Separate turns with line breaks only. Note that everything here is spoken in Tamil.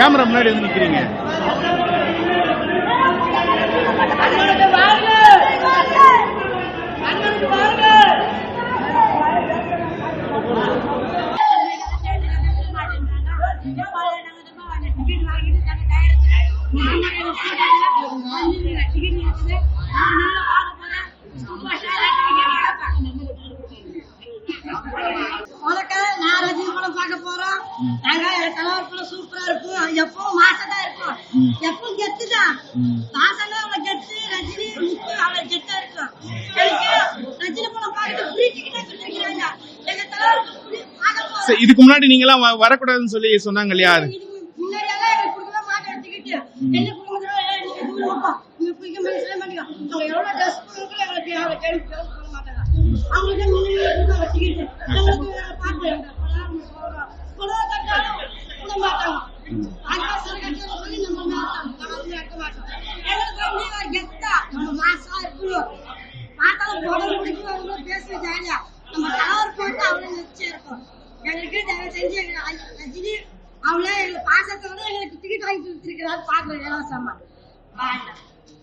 கேமரா முன்னாடி வந்து நிக்கிறீங்க.
நான் ரஜினி படம் பார்க்க போறோம். நாங்க சூப்பரா இருக்கும் எப்பவும் மாசம் தான் இருக்கும் எப்பவும் கெத்து தான் மாசம் தான் அவன் கெத்து ரஜினி முத்து அவன் கெத்தா இருக்கும் ரஜினி படம் பார்த்துட்டு எங்க தலைவருக்கு போறோம்
சரி, இதுக்கு முன்னாடி நீங்க எல்லாம் வரக்கூடாதுன்னு சொல்லி சொன்னாங்க இல்லையா அது
இதுக்கு முன்னாடியெல்லாம் எங்களுக்கு கொடுக்கவே மாட்டேன் டிக்கெட் என்ன கொடுக்குறோம் நீங்க தூரம் வாப்பா. நீங்க குடிக்க மாதிரி செய்ய மாட்டீங்க அவங்க எவ்வளவு ட்ரெஸ் கொடுக்குறோம் எங்களுக்கு அவங்க கேள்வி கேள்வி பண்ண மாட்டாங்க அவங்களுக்கு பேசுற ஜாலியா நம்ம கலர் போட்டு அவ்வளவு நிச்சயம் எங்களுக்கு தயவு செஞ்சு ரஜினி எங்க பாசத்தோட எங்களுக்கு டிக்கெட் வாங்கி கொடுத்துருக்கிறாரு. பார்க்கணும் இலவசமா